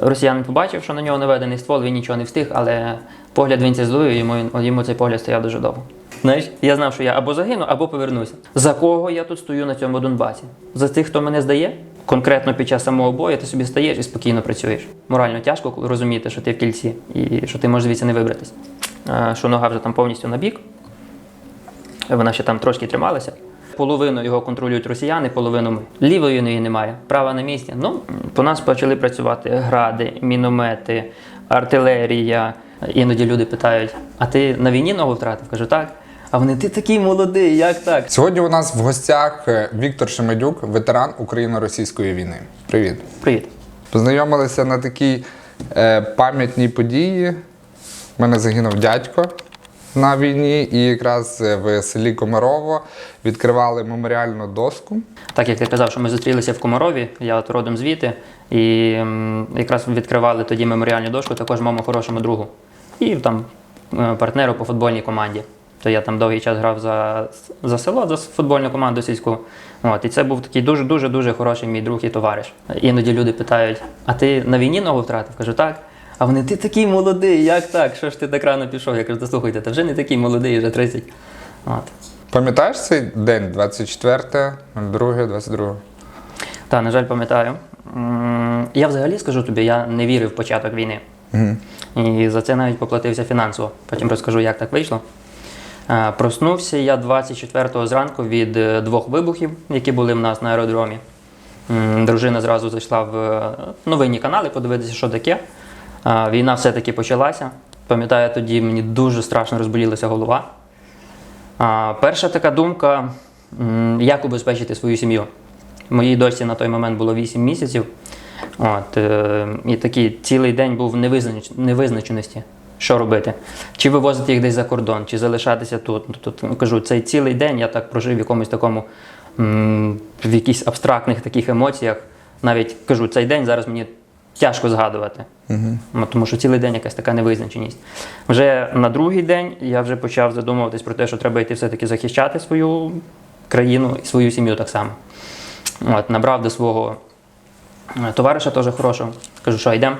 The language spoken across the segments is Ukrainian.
Росіянин побачив, що на нього наведений ствол, він нічого не встиг, але погляд він це зловив, йому, йому цей погляд стояв дуже довго. Знаєш, я знав, що я або загину, або повернуся. За кого я тут стою на цьому Донбасі? За тих, хто мене здає? Конкретно під час самого бою ти собі стаєш і спокійно працюєш. Морально тяжко розуміти, що ти в кільці і що ти можеш звідси не вибратись. Е, Що нога вже там повністю на бік, вона ще там трошки трималася. Половину його контролюють росіяни, половину ми. Лівої ноги немає, права на місці. Ну, по нас почали працювати гради, міномети, артилерія. Іноді люди питають: а ти на війні ногу втратив? Кажу, так. А вони ти такий молодий, як так? Сьогодні у нас в гостях е, Віктор Шемедюк, ветеран Україно-російської війни. Привіт. Привіт. Познайомилися на такій е, пам'ятній події. У мене загинув дядько на війні, і якраз е, в селі Комарово відкривали меморіальну доску. Так як ти казав, що ми зустрілися в Комарові, я от родом звідти, і якраз відкривали тоді меморіальну дошку також моєму хорошому другу і там е, партнеру по футбольній команді. То я там довгий час грав за, за село, за футбольну команду сільську. От, і це був такий дуже дуже дуже хороший мій друг і товариш. Іноді люди питають: а ти на війні ногу втратив? Кажу, так. А вони ти такий молодий, як так? Що ж ти так рано пішов? Я кажу, та слухайте, та вже не такий молодий, вже 30. От. Пам'ятаєш цей день, 24, 02, 22? Та, на жаль, пам'ятаю. Я взагалі скажу тобі, я не вірив в початок війни. І за це навіть поплатився фінансово. Потім розкажу, як так вийшло. Е, Проснувся я 24-го зранку від е, двох вибухів, які були в нас на аеродромі. Дружина зразу зайшла в е, новинні канали подивитися, що таке. Війна все-таки почалася. Пам'ятаю, тоді мені дуже страшно розболілася голова. Перша така думка, як убезпечити свою сім'ю. Моїй дочці на той момент було 8 місяців. От, е, і такий цілий день був невизнач... невизначеності, що робити. Чи вивозити їх десь за кордон, чи залишатися тут. Ну, Тут ну, кажу, цей цілий день я так прожив в якомусь такому, в якихось абстрактних таких емоціях. Навіть кажу, цей день зараз мені тяжко згадувати. Ну, Тому що цілий день якась така невизначеність. Вже на другий день я вже почав задумуватись про те, що треба йти все-таки захищати свою країну і свою сім'ю так само. От, набрав до свого е, товариша теж хорошого. Кажу, що йдемо.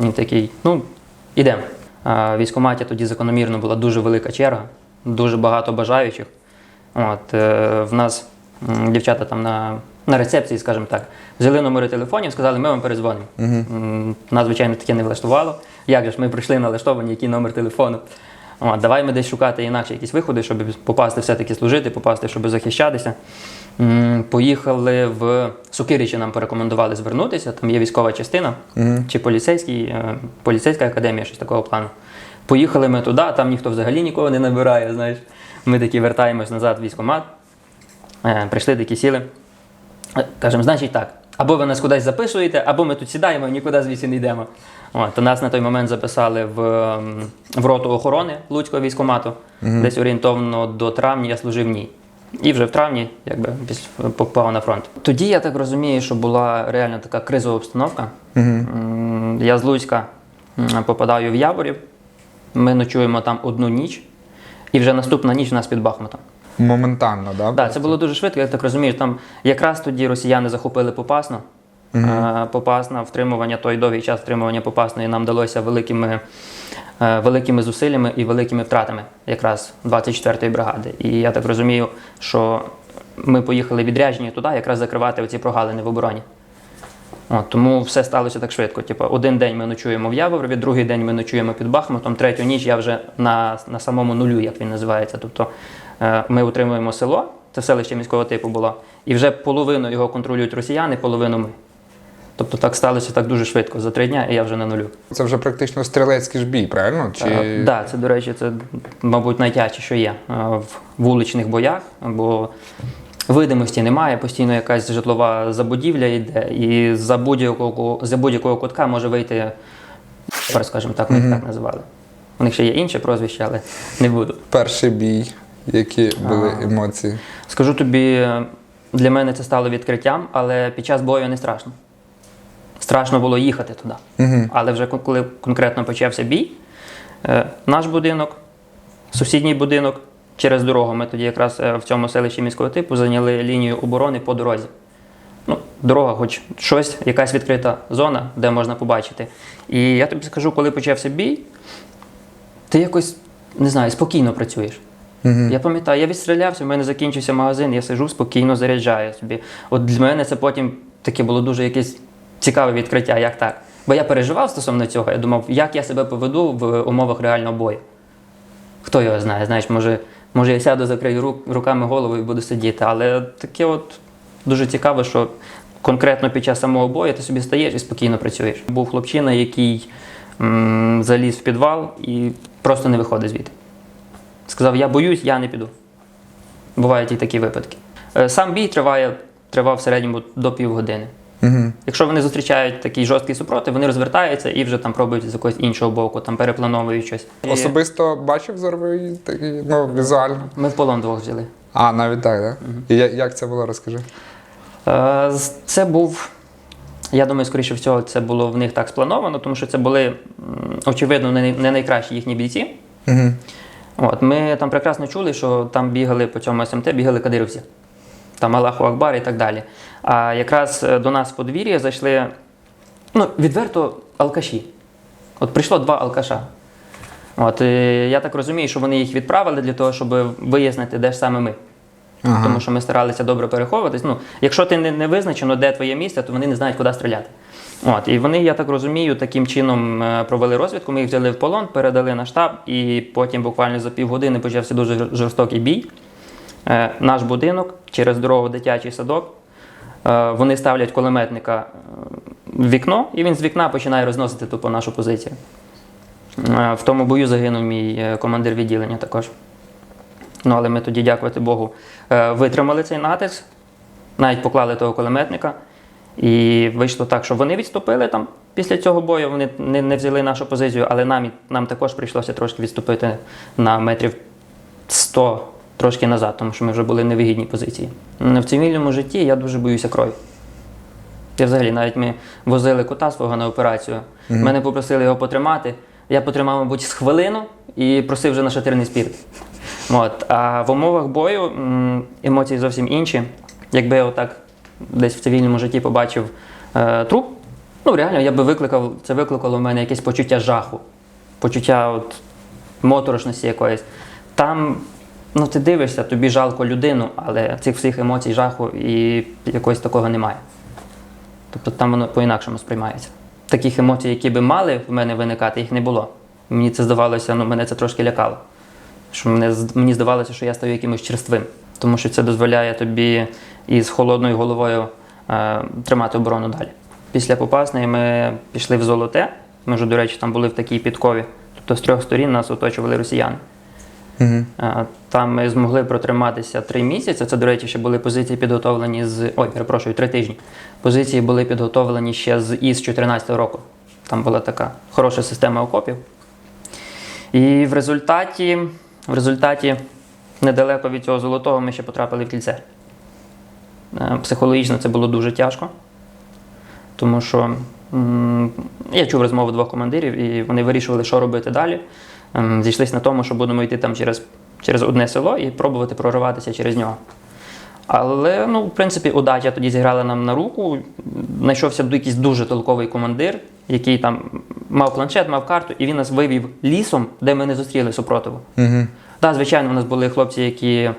Він такий, ну, йдемо. В військкоматі тоді закономірно була дуже велика черга, дуже багато бажаючих. От, е, в нас дівчата там на, на рецепції, скажімо так, взяли номери телефонів, сказали, ми вам перезвонимо. М, Нас, звичайно, таке не влаштувало. Як же ж ми прийшли налаштовані, який номер телефону. От, давай ми десь шукати інакше якісь виходи, щоб попасти все-таки служити, попасти, щоб захищатися. Поїхали в Сукиричі, нам порекомендували звернутися. Там є військова частина чи поліцейський, е, поліцейська академія, щось такого плану. Поїхали ми туди, там ніхто взагалі нікого не набирає. Знаєш. Ми такі вертаємось назад в військкомат. Е, Прийшли такі сіли. Кажемо, значить так, або ви нас кудись записуєте, або ми тут сідаємо і нікуди звідси не йдемо. От, то нас на той момент записали в, ем, в роту охорони Луцького військкомату. Десь орієнтовно до травня я служив в ній. І вже в травні якби, піс- попав на фронт. Тоді я так розумію, що була реально така кризова обстановка. М, Я з Луцька попадаю в Яворів. Ми ночуємо там одну ніч, і вже наступна ніч у нас під Бахмутом. Моментально, да? Так, це було дуже швидко, я так розумію. Там якраз тоді росіяни захопили Попасну. Е, Попасна, втримування, той довгий час втримування Попасної нам вдалося великими, е, великими зусиллями і великими втратами якраз 24-ї бригади. І я так розумію, що ми поїхали відряджені туди, якраз закривати оці прогалини в обороні. От, тому все сталося так швидко. Типу, один день ми ночуємо в Яворові, другий день ми ночуємо під Бахмутом, третю ніч я вже на, на самому нулю, як він називається. Тобто е, ми утримуємо село, це селище міського типу було, і вже половину його контролюють росіяни, половину ми. Тобто так сталося так дуже швидко. За три дня і я вже на нулю. Це вже практично стрілецький ж бій, правильно? Чи... Так, да, це, до речі, це, мабуть, найтяжче, що є е, в вуличних боях, бо видимості немає, постійно якась житлова забудівля йде, і за будь-якого за будь-якого кутка може вийти, скажімо так, ми їх так називали. У них ще є інше прозвище, але не буду. Перший бій, які були емоції. Скажу тобі, для мене це стало відкриттям, але під час бою не страшно. Страшно було їхати туди. Але вже коли конкретно почався бій, е, наш будинок, сусідній будинок через дорогу. Ми тоді якраз е, в цьому селищі міського типу зайняли лінію оборони по дорозі. ну, дорога, хоч щось, якась відкрита зона, де можна побачити. І я тобі скажу, коли почався бій, ти якось не знаю, спокійно працюєш. Я пам'ятаю, я відстрілявся, в мене закінчився магазин, я сижу спокійно заряджаю собі. От для мене це потім таке було дуже якесь цікаве відкриття, як так. Бо я переживав стосовно цього, я думав, як я себе поведу в умовах реального бою. Хто його знає, знаєш, може, може я сяду, закрию рук, руками голову і буду сидіти. Але таке от дуже цікаво, що конкретно під час самого бою ти собі стаєш і спокійно працюєш. Був хлопчина, який м, заліз в підвал і просто не виходить звідти. Сказав, я боюсь, я не піду. Бувають і такі випадки. Е, Сам бій триває, тривав в середньому до півгодини. Угу. Якщо вони зустрічають такий жорсткий супротив, вони розвертаються і вже там пробують з якогось іншого боку, там переплановують щось. І Особисто бачив зоровий такий, ну, візуально. Ми в полон двох взяли. А, навіть так, так? І як це було, розкажи. Е, Це був, я думаю, скоріше всього, це було в них так сплановано, тому що це були, очевидно, не не найкращі їхні бійці. Угу. От, ми там прекрасно чули, що там бігали по цьому СМТ, бігали кадирівці. Там Аллаху Акбар і так далі. А якраз е, до нас в подвір'я зайшли ну, відверто алкаші. От прийшло два алкаша. От, я так розумію, що вони їх відправили для того, щоб вияснити, де ж саме ми. Ага. Тому що ми старалися добре переховуватись. Ну, якщо ти не, не визначено, де твоє місце, то вони не знають, куди стріляти. От, і вони, я так розумію, таким чином е, провели розвідку. Ми їх взяли в полон, передали на штаб, і потім буквально за півгодини почався дуже жорстокий бій. Е, наш будинок через дорогу дитячий садок. Е, вони ставлять кулеметника е, в вікно, і він з вікна починає розносити тупо нашу позицію. Е, в тому бою загинув мій командир відділення також. Ну, але ми тоді, дякувати Богу, витримали цей натиск, навіть поклали того кулеметника. І вийшло так, що вони відступили там після цього бою, вони не, не взяли нашу позицію, але нам, нам також прийшлося трошки відступити на метрів 100 трошки назад, тому що ми вже були в невигідній позиції. В цивільному житті я дуже боюся крові. Я взагалі навіть ми возили кота свого на операцію. Мене попросили його потримати. Я потримав, мабуть, з хвилину і просив вже на шатирний спірт. От. А в умовах бою емоції зовсім інші. Якби я отак десь в цивільному житті побачив е, труп, ну реально я би викликав, це викликало в мене якесь почуття жаху, почуття от, моторошності якоїсь. Там ну, ти дивишся, тобі жалко людину, але цих всіх емоцій, жаху і якогось такого немає. Тобто там воно по-інакшому сприймається. Таких емоцій, які би мали в мене виникати, їх не було. Мені це здавалося, ну мене це трошки лякало. Що мене, мені здавалося, що я стаю якимось черствим, тому що це дозволяє тобі із холодною головою е, тримати оборону далі. Pісля Попасної ми пішли в Золоте. Ми вже, до речі, там були в такій підкові. Тобто з трьох сторін нас оточували росіяни. Там ми змогли протриматися три місяці. Це, до речі, ще були позиції підготовлені з. Ой, перепрошую, три тижні. Позиції були підготовлені ще з із 14 року. Там була така хороша система окопів. І в результаті, в результаті недалеко від цього золотого ми ще потрапили в кільце. Е, Психологічно це було дуже тяжко, тому що я чув розмову двох командирів, і вони вирішували, що робити далі. Ем, Зійшлися на тому, що будемо йти там через, через одне село і пробувати прориватися через нього. Але, ну, в принципі, удача тоді зіграла нам на руку. Знайшовся якийсь дуже толковий командир, який там мав планшет, мав карту, і він нас вивів лісом, де ми не зустріли супротиву. Угу. Так, звичайно, у нас були хлопці, які,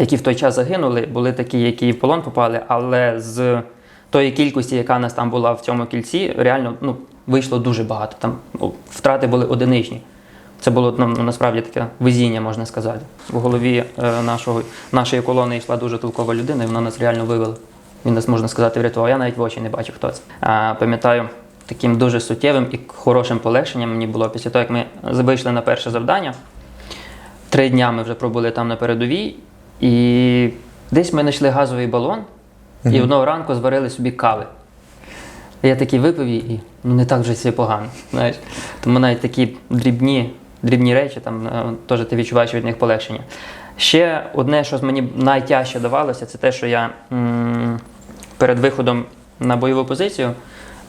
які в той час загинули, були такі, які в полон попали, але з тої кількості, яка нас там була в цьому кільці, реально ну, вийшло дуже багато. Там ну, втрати були одиничні. Це було ну, насправді таке везіння, можна сказати. В голові е, нашого, нашої колони йшла дуже толкова людина, і вона нас реально вивела. Він нас, можна сказати, врятував. Я навіть в очі не бачив, хто це. А, пам'ятаю, таким дуже суттєвим і хорошим полегшенням мені було після того, як ми вийшли на перше завдання. Три дня ми вже пробули там на передовій, і десь ми знайшли газовий балон, і одного ранку зварили собі кави. Я такий випив і ну не так вже все погано. Знаєш. Тому навіть такі дрібні, дрібні речі, там е, теж ти відчуваєш від них полегшення. Ще одне, що мені найтяжче давалося, це те, що я м, перед виходом на бойову позицію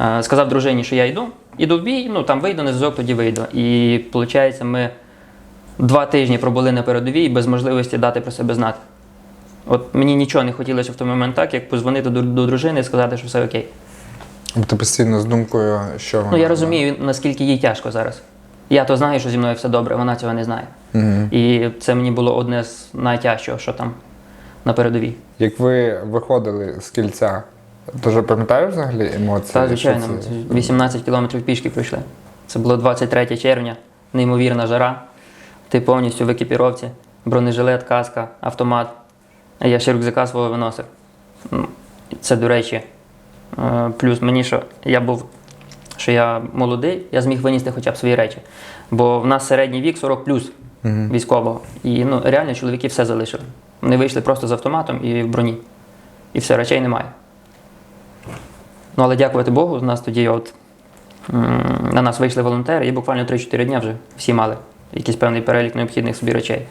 е, сказав дружині, що я йду, іду в бій, ну там вийду, на зв'язок, тоді вийду. І виходить, ми два тижні пробули на передовій без можливості дати про себе знати. От мені нічого не хотілося в той момент так, як позвонити до, до дружини і сказати, що все окей. Ти постійно з думкою, що вона. Ну я розумію, наскільки їй тяжко зараз. Я то знаю, що зі мною все добре, вона цього не знає. Угу. І це мені було одне з найтяжчого, що там на передовій. Як ви виходили з кільця, ти вже пам'ятаєш взагалі емоції? Та, звичайно, це? це 18 кілометрів пішки пройшли. Це було 23 червня, неймовірна жара. Ти повністю в екіпіровці, бронежилет, каска, автомат. А я ще рюкзака свого виносив. Це, до речі, плюс мені, що я був, що я молодий, я зміг винести хоча б свої речі. Бо в нас середній вік 40 плюс військового. І ну, реально чоловіки все залишили. Вони вийшли просто з автоматом і в броні. І все, речей немає. Ну, але дякувати Богу, у нас тоді от, на нас вийшли волонтери, і буквально 3-4 дні вже всі мали якийсь певний перелік необхідних собі речей.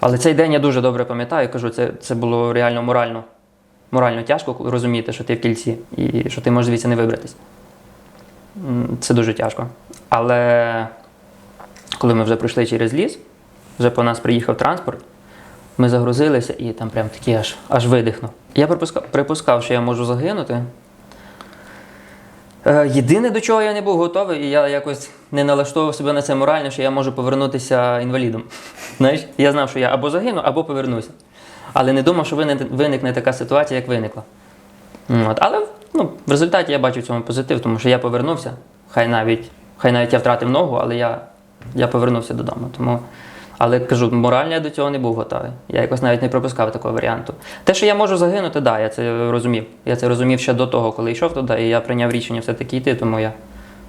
Але цей день я дуже добре пам'ятаю, кажу, це, це було реально морально. Морально тяжко розуміти, що ти в кільці і що ти можеш звідси не вибратись. Це дуже тяжко. Але коли ми вже пройшли через ліс, вже по нас приїхав транспорт, ми загрузилися і там прям такий аж, аж видихнув. Я припускав, припускав, що я можу загинути. Е, Єдине, до чого я не був готовий, і я якось не налаштовував себе на це морально, що я можу повернутися інвалідом. Знаєш, я знав, що я або загину, або повернуся. Але не думав, що виникне така ситуація, як виникла. От. Але ну, в результаті я бачу в цьому позитив, тому що я повернувся. Хай навіть, хай навіть я втратив ногу, але я, я повернувся додому. Тому, але кажу, морально я до цього не був готовий. Я якось навіть не пропускав такого варіанту. Те, що я можу загинути, да, я це розумів. Я це розумів ще до того, коли йшов туди, і я прийняв рішення все-таки йти, тому я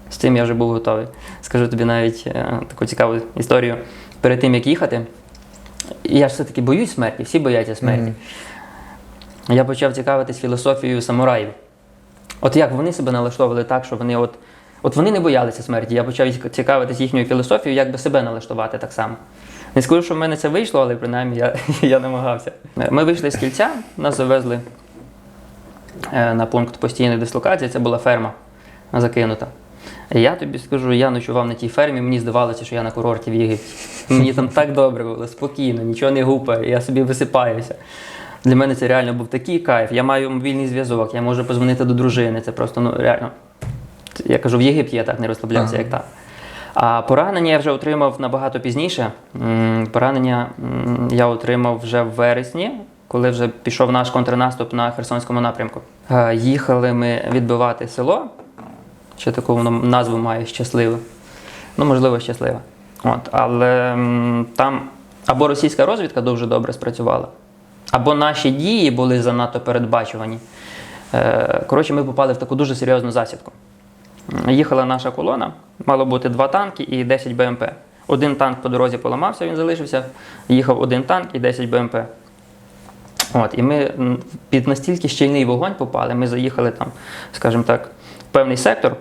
з цим я вже був готовий. Скажу тобі навіть е, таку цікаву історію. Перед тим, як їхати, я ж все-таки боюсь смерті, всі бояться смерті. Я почав цікавитись філософією самураїв. От як вони себе налаштовували так, що вони от. От вони не боялися смерті. Я почав цікавитись їхньою філософією, як би себе налаштувати так само. Не скажу, що в мене це вийшло, але принаймні я, я намагався. Ми вийшли з кільця, нас завезли е, на пункт постійної дислокації. Це була ферма закинута. Я тобі скажу, я ночував на тій фермі, мені здавалося, що я на курорті в Єгипті. Мені там так добре було, спокійно, нічого не гупає, я собі висипаюся. Для мене це реально був такий кайф. Я маю мобільний зв'язок, я можу позвонити до дружини. Це просто ну реально. Я кажу, в Єгипті я так не розслаблявся, Ага. як так. А поранення я вже отримав набагато пізніше. Поранення я отримав вже в вересні, коли вже пішов наш контрнаступ на Херсонському напрямку. Е, Їхали ми відбивати село. Ще таку воно назву має щасливе. Ну, можливо, щасливе. От, але там або російська розвідка дуже добре спрацювала, або наші дії були занадто передбачувані. Е, Коротше, ми попали в таку дуже серйозну засідку. Їхала наша колона, мало бути два танки і 10 БМП. Один танк по дорозі поламався, він залишився. Їхав один танк і 10 БМП. От, і ми під настільки щільний вогонь попали, ми заїхали там, скажімо так, певний сектор.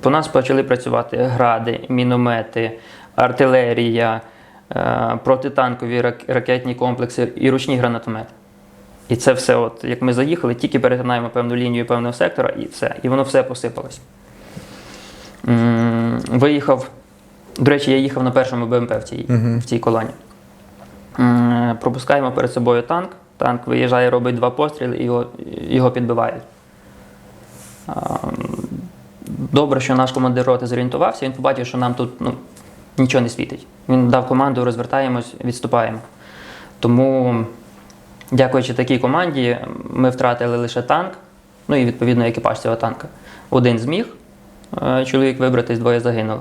По нас почали працювати гради, міномети, артилерія, е, протитанкові ракетні комплекси і ручні гранатомети. І це все, от, як ми заїхали, тільки перетинаємо певну лінію певного сектора, і все. І воно все посипалось. Виїхав. До речі, я їхав на першому БМП в цій, Мгм. в цій колоні. Пропускаємо перед собою танк. Танк виїжджає, робить два постріли і його, його підбивають. А, м, Добре, що наш командир роти зорієнтувався, він побачив, що нам тут ну, нічого не світить. Він дав команду, розвертаємось, відступаємо. Тому, дякуючи такій команді, ми втратили лише танк, ну і відповідно екіпаж цього танка. Один зміг е, чоловік вибратись, двоє загинуло.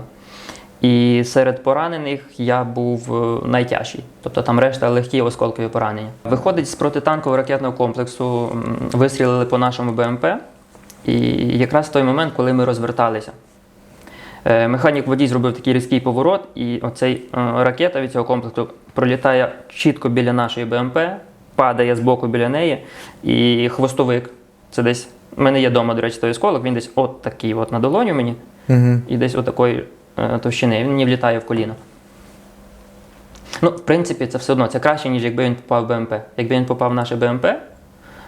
І серед поранених я був е, найтяжчий, тобто там решта легкі осколкові поранення. Виходить з протитанкового ракетного комплексу, вистрілили по нашому БМП, і якраз в той момент, коли ми розверталися. Е, Механік водій зробив такий різкий поворот, і оцей е, ракета від цього комплексу пролітає чітко біля нашої БМП, падає з боку біля неї, і хвостовик. Це десь. У мене є вдома, до речі, той осколок, він десь от такий от на долоню мені, Угу. і десь отакої е, товщини. Він мені влітає в коліно. Ну, в принципі, це все одно це краще, ніж якби він попав в БМП. Якби він попав в наше БМП,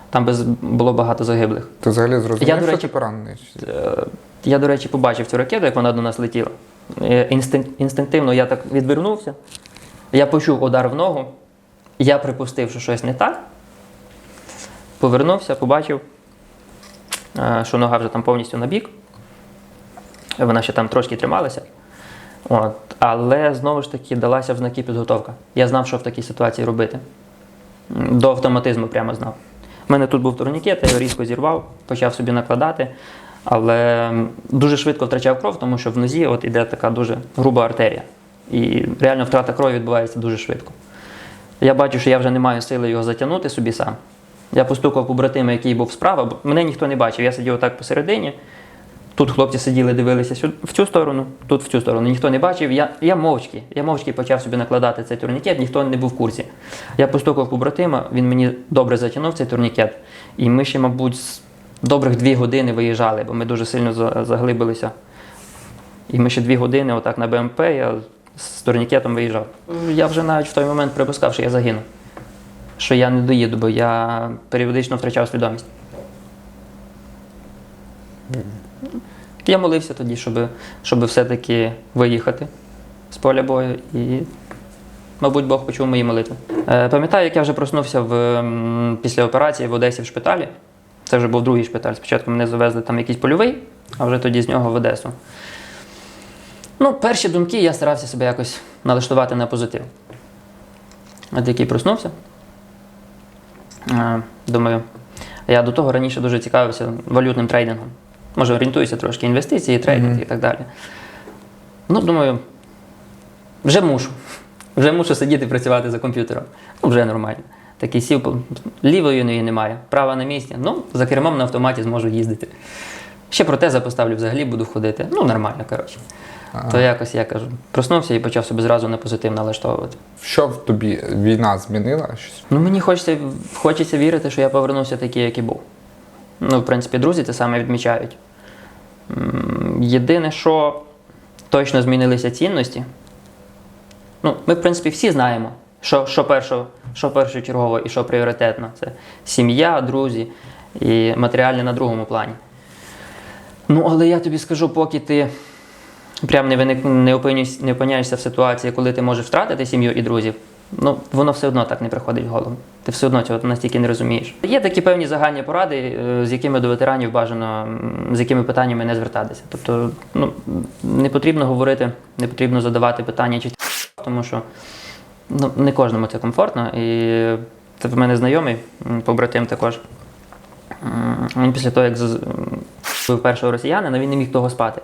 там би було багато загиблих. Ти взагалі зрозумів, Я, до що речі, ти поранений? Е, Я, до речі, побачив цю ракету, як вона до нас летіла. Е, інстинк- інстинктивно я так відвернувся. Я почув удар в ногу, я припустив, що щось не так. Повернувся, побачив, е, що нога вже там повністю на бік. Вона ще там трошки трималася. От. Але знову ж таки далася в знаки підготовка. Я знав, що в такій ситуації робити. До автоматизму прямо знав. У мене тут був турнікет, я його різко зірвав, почав собі накладати, але дуже швидко втрачав кров, тому що в нозі от іде така дуже груба артерія. І реально втрата крові відбувається дуже швидко. Я бачу, що я вже не маю сили його затягнути собі сам. Я постукав побратима, який був справа, бо мене ніхто не бачив. Я сидів отак посередині. Тут хлопці сиділи, дивилися в цю сторону, тут в цю сторону. Ніхто не бачив. Я, я мовчки. Я мовчки почав собі накладати цей турнікет, ніхто не був в курсі. Я постукав побратима, він мені добре затягнув цей турнікет. І ми ще, мабуть, з добрих дві години виїжджали, бо ми дуже сильно заглибилися. І ми ще дві години, отак на БМП, я з турнікетом виїжджав. Я вже навіть в той момент припускав, що я загину. Що я не доїду, бо я періодично втрачав свідомість. Я молився тоді, щоб, щоб все-таки виїхати з поля бою, і, мабуть, Бог почув мої молитви. Е, пам'ятаю, як я вже проснувся в, після операції в Одесі в шпиталі. Це вже був другий шпиталь. Спочатку мене завезли там якийсь польовий, а вже тоді з нього в Одесу. Ну, перші думки я старався себе якось налаштувати на позитив. От який проснувся. Е, Думаю, я до того раніше дуже цікавився валютним трейдингом. Може, орієнтуюся трошки інвестиції, трейдинг і так далі. Ну, думаю, вже мушу. Вже мушу сидіти і працювати за комп'ютером. Ну, вже нормально. Такий сів, лівої ноги немає, права на місці. Ну, за кермом на автоматі зможу їздити. Ще протези поставлю, взагалі буду ходити. Ну, нормально, коротше. То якось я кажу, проснувся і почав собі зразу на позитив налаштовувати. Що в тобі війна змінила? Щось? Ну, мені хочеться, хочеться вірити, що я повернувся такий, як і був. Ну, в принципі, друзі це саме відмічають. Єдине, що точно змінилися цінності. Ну, ми, в принципі, всі знаємо, що, що, першо, що першочергово і що пріоритетно. Це сім'я, друзі і матеріальне на другому плані. Ну, але я тобі скажу, поки ти прям не, виник, не, опинюсь, не опиняєшся в ситуації, коли ти можеш втратити сім'ю і друзів, ну воно все одно так не приходить в голову. Ти все одно цього настільки не розумієш. Є такі певні загальні поради, е, з якими до ветеранів бажано, з якими питаннями не звертатися. Тобто, ну не потрібно говорити, не потрібно задавати питання, чи тому що ну, не кожному це комфортно. І це в мене знайомий, побратим також. Він після того, як вбив першого росіянина, він не міг того спати.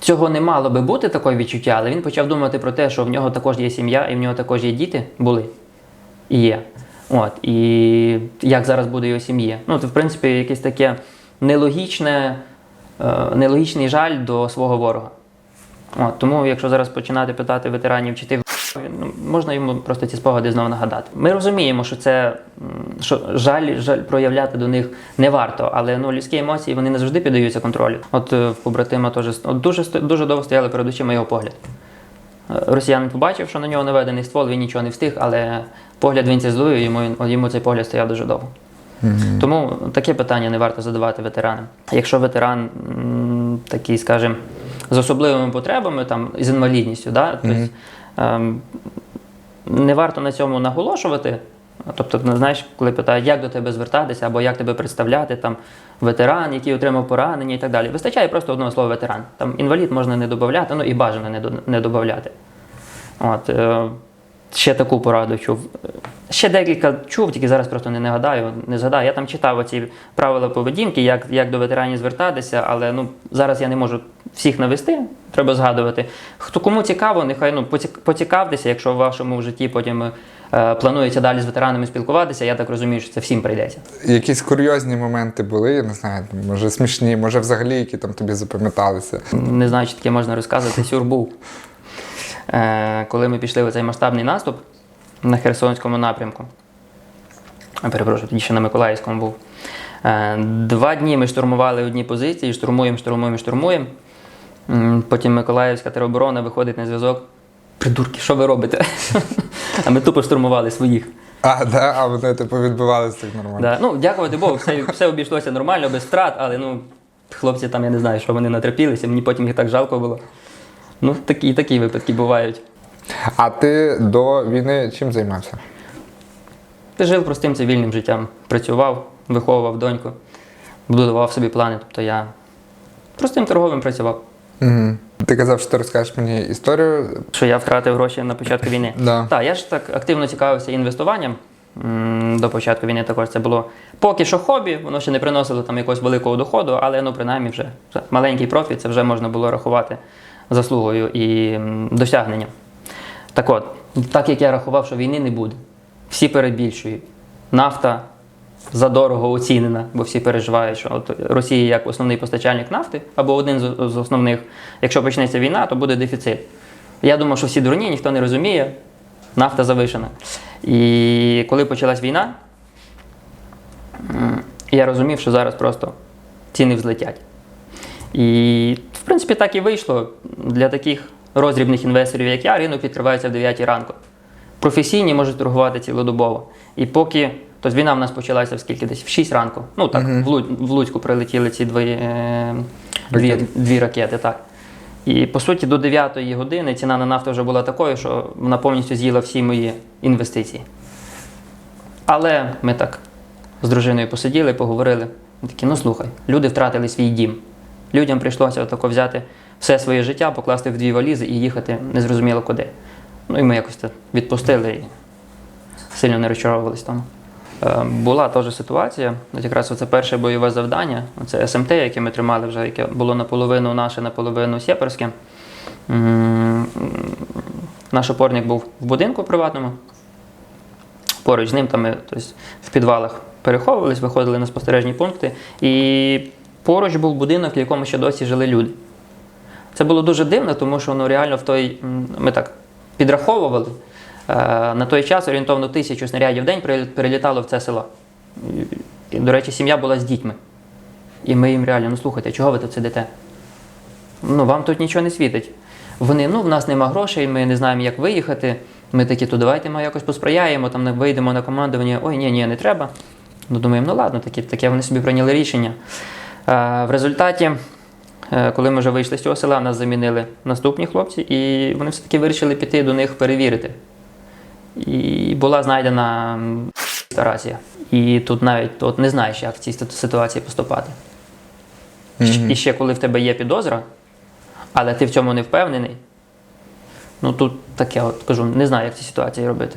Цього не мало би бути такої відчуття, але він почав думати про те, що в нього також є сім'я, і в нього також є діти були і є. От, і як зараз буде його сім'я. Ну, це, в принципі, якесь таке нелогічне, е, нелогічний жаль до свого ворога. От, тому, якщо зараз починати питати ветеранів, чи ти можна йому просто ці спогади знову нагадати. Ми розуміємо, що це що жаль, жаль проявляти до них не варто, але ну, людські емоції вони не завжди піддаються контролю. От е, в побратима теж от дуже, дуже довго стояли перед очима його погляд. Е, Росіянин побачив, що на нього наведений ствол, він нічого не встиг, але погляд він це злою, йому, йому цей погляд стояв дуже довго. Тому таке питання не варто задавати ветеранам. Якщо ветеран такий, скажімо, з особливими потребами, там, з інвалідністю, да, тобто, ем, не варто на цьому наголошувати. Тобто, ну, знаєш, коли питають, як до тебе звертатися, або як тебе представляти, там ветеран, який отримав поранення і так далі. Вистачає просто одного слова ветеран. Там інвалід можна не додати, ну і бажано не, додати. От, е, ще таку пораду чув. Ще декілька чув, тільки зараз просто не нагадаю, не згадаю. Я там читав оці правила поведінки, як, як до ветеранів звертатися, але ну, зараз я не можу всіх навести, треба згадувати. Хто кому цікаво, нехай ну, поцікавтеся, якщо в вашому житті потім е, планується далі з ветеранами спілкуватися, я так розумію, що це всім прийдеться. Якісь курйозні моменти були, я не знаю, може смішні, може взагалі, які там тобі запам'яталися. Не знаю, чи таке можна розказувати, сюр був. Е, коли ми пішли в цей масштабний наступ на Херсонському напрямку, перепрошую, тоді ще на Миколаївському був. Е, два дні ми штурмували одні позиції, штурмуємо, штурмуємо, штурмуємо. Потім Миколаївська тероборона виходить на зв'язок. Придурки, що ви робите? А ми тупо штурмували своїх. А, да, а вони типу відбивалися так нормально. Да. Ну, дякувати Богу, все, все обійшлося нормально, без втрат, але ну, хлопці там, я не знаю, що вони натерпілися, мені потім їх так жалко було. Ну, такі, такі випадки бувають. А ти до війни чим займався? Ти жив простим цивільним життям, працював, виховував доньку, будував собі плани. Тобто я простим торговим працював. Угу. Ти казав, що ти розкажеш мені історію. Що я втратив гроші на початку війни. Да. Так, я ж так активно цікавився інвестуванням. До початку війни також це було поки що хобі, воно ще не приносило там якогось великого доходу, але ну принаймні вже маленький профіт, це вже можна було рахувати заслугою і досягненням. Так от, так як я рахував, що війни не буде, всі перебільшують. Нафта задорого оцінена, бо всі переживають, що от Росія як основний постачальник нафти, або один з, основних, якщо почнеться війна, то буде дефіцит. Я думав, що всі дурні, ніхто не розуміє, нафта завишена. І коли почалась війна, я розумів, що зараз просто ціни взлетять. І, принципі, так і вийшло. Для таких роздрібних інвесторів, як я, ринок відкривається в 9 ранку. Професійні можуть торгувати цілодобово. І поки тобто війна в нас почалася в скільки десь в 6 ранку. Ну так, в, Луд, в Луцьку прилетіли ці дві, е, дві, Ракети. дві ракети. Так. І по суті, до 9 години ціна на нафту вже була такою, що вона повністю з'їла всі мої інвестиції. Але ми так з дружиною посиділи, поговорили. Ми такі, ну слухай, люди втратили свій дім. Людям прийшлося отако взяти все своє життя, покласти в дві валізи і їхати незрозуміло куди. Ну і ми якось це відпустили і сильно не розчаровувались тому. Е, Була теж ситуація, от якраз це перше бойове завдання, це СМТ, яке ми тримали вже, яке було наполовину наше, наполовину сєперське. Наш опорник був в будинку приватному. Поруч з ним там ми тобто, в підвалах переховувались, виходили на спостережні пункти. І поруч був будинок, в якому ще досі жили люди. Це було дуже дивно, тому що ну, реально в той, ми так підраховували. Е, На той час орієнтовно тисячу снарядів в день прилітало в це село. І, до речі, сім'я була з дітьми. І ми їм реально, ну слухайте, чого ви тут сидите? Ну, вам тут нічого не світить. Вони, ну, в нас нема грошей, ми не знаємо, як виїхати. Ми такі, то давайте ми якось посприяємо, там вийдемо на командування. Ой, ні, ні, не треба. Ну, думаємо, ну ладно, такі, таке вони собі прийняли рішення. Е, в результаті, е, коли ми вже вийшли з цього села, нас замінили наступні хлопці, і вони все-таки вирішили піти до них перевірити. І була знайдена м, рація. І тут навіть от не знаєш, як в цій ситуації поступати. І ще коли в тебе є підозра, але ти в цьому не впевнений, ну тут таке, от кажу, не знаю, як в цій ситуації робити.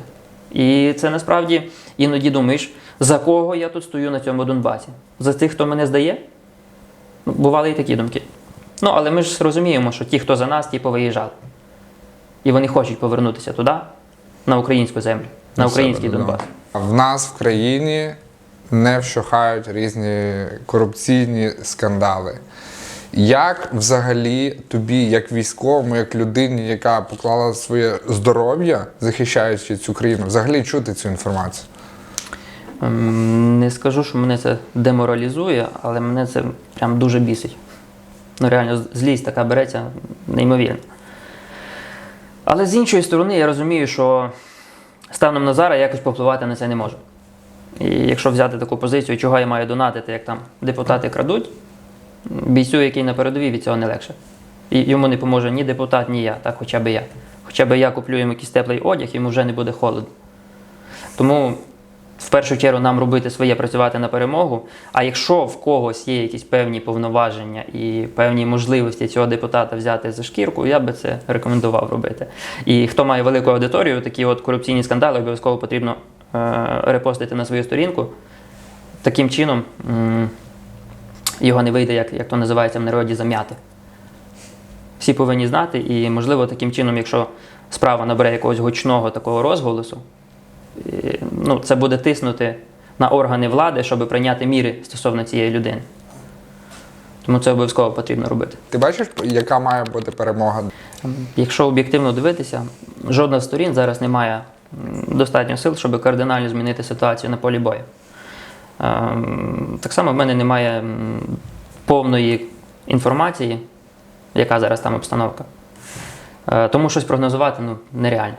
І це насправді іноді думаєш, за кого я тут стою на цьому Донбасі? За тих, хто мене здає? Бували і такі думки. Ну, але ми ж розуміємо, що ті, хто за нас, ті повиїжджали. І вони хочуть повернутися туди, на українську землю, на український Донбас. А в нас в країні не вщухають різні корупційні скандали. Як взагалі тобі, як військовому, як людині, яка поклала своє здоров'я, захищаючи цю країну, взагалі чути цю інформацію? Ем, Не скажу, що мене це деморалізує, але мене це прям дуже бісить. Ну, реально, злість така береться неймовірно. Але з іншої сторони, я розумію, що станом на зараз якось попливати на це не можу. І якщо взяти таку позицію, чого я маю донатити, як там депутати крадуть, бійцю, який на передовій, від цього не легше. І йому не поможе ні депутат, ні я, так хоча б я. Хоча б я куплю йому якийсь теплий одяг, йому вже не буде холодно. Тому в першу чергу нам робити своє працювати на перемогу. А якщо в когось є якісь певні повноваження і певні можливості цього депутата взяти за шкірку, я би це рекомендував робити. І хто має велику аудиторію, такі от корупційні скандали обов'язково потрібно е, репостити на свою сторінку. Таким чином його не вийде, як, як то називається в народі, зам'яти. Всі повинні знати, і, можливо, таким чином, якщо справа набере якогось гучного такого розголосу, ну, це буде тиснути на органи влади, щоб прийняти міри стосовно цієї людини. Тому це обов'язково потрібно робити. Ти бачиш, яка має бути перемога? Якщо об'єктивно дивитися, жодна з сторін зараз не має достатньо сил, щоб кардинально змінити ситуацію на полі бою. Ем, Так само в мене немає повної інформації, яка зараз там обстановка. Е, Тому щось прогнозувати ну, нереально.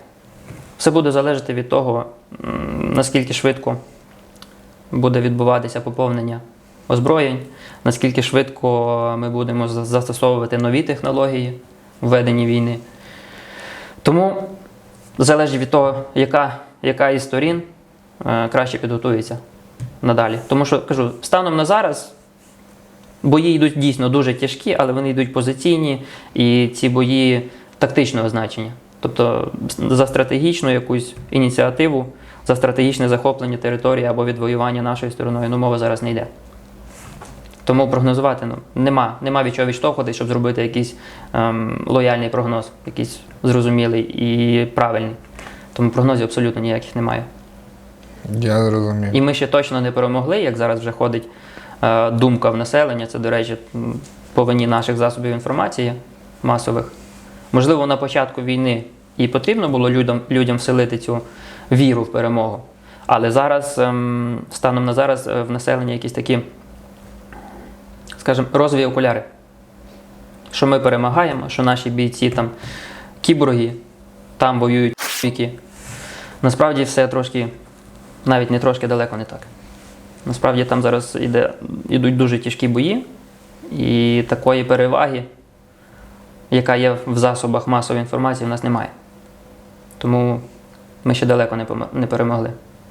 Все буде залежати від того, наскільки швидко буде відбуватися поповнення озброєнь, наскільки швидко ми будемо застосовувати нові технології в веденні війни. Тому залежить від того, яка, яка із сторін е, краще підготується надалі. Тому що кажу, станом на зараз бої йдуть дійсно дуже тяжкі, але вони йдуть позиційні, і ці бої тактичного значення. Тобто за стратегічну якусь ініціативу, за стратегічне захоплення території або відвоювання нашою стороною, ну мова зараз не йде. Тому прогнозувати ну, нема, нема від чого відштовхуватись, щоб зробити якийсь ем, лояльний прогноз, якийсь зрозумілий і правильний. Тому прогнозів абсолютно ніяких немає. Я зрозумів. І ми ще точно не перемогли, як зараз вже ходить е, думка в населення. Це, до речі, м, по вині наших засобів інформації масових. Можливо, на початку війни і потрібно було людям, людям вселити цю віру в перемогу. Але зараз, ем, станом на зараз, е, в населення якісь такі, скажімо, розові окуляри. Що ми перемагаємо, що наші бійці там кіборги, там воюють які. Насправді все трошки навіть не трошки далеко не так. Насправді там зараз іде, ідуть дуже тяжкі бої, і такої переваги, яка є в засобах масової інформації, в нас немає. Тому ми ще далеко не перемогли.